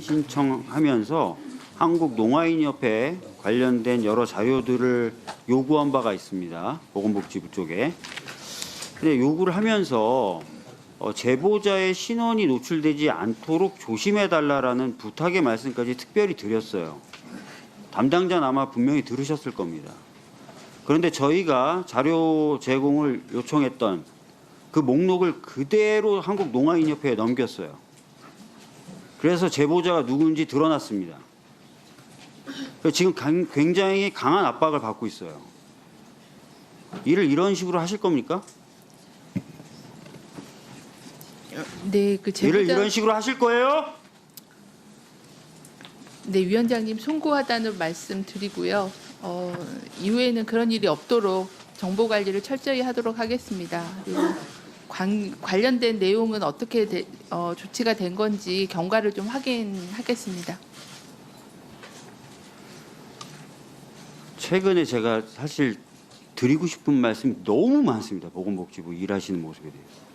신청하면서 한국농아인협회 관련된 여러 자료들을 요구한 바가 있습니다. 보건복지부 쪽에. 근데 요구를 하면서 어, 제보자의 신원이 노출되지 않도록 조심해 달라라는 부탁의 말씀까지 특별히 드렸어요. 담당자는 아마 분명히 들으셨을 겁니다. 그런데 저희가 자료 제공을 요청했던 그 목록을 그대로 한국농아인협회에 넘겼어요. 그래서 제보자가 누군지 드러났습니다. 지금 강- 굉장히 강한 압박을 받고 있어요. 일을 이런 식으로 하실 겁니까? 네, 그 일을 제보자 이런 식으로 하실 거예요? 네 위원장님 송구하다는 말씀 드리고요. 어, 이후에는 그런 일이 없도록 정보 관리를 철저히 하도록 하겠습니다. 그리고 관, 관련된 내용은 어떻게 되- 어, 조치가 된 건지 경과를 좀 확인하겠습니다. 최근에 제가 사실 드리고 싶은 말씀이 너무 많습니다. 보건복지부 일하시는 모습에 대해서.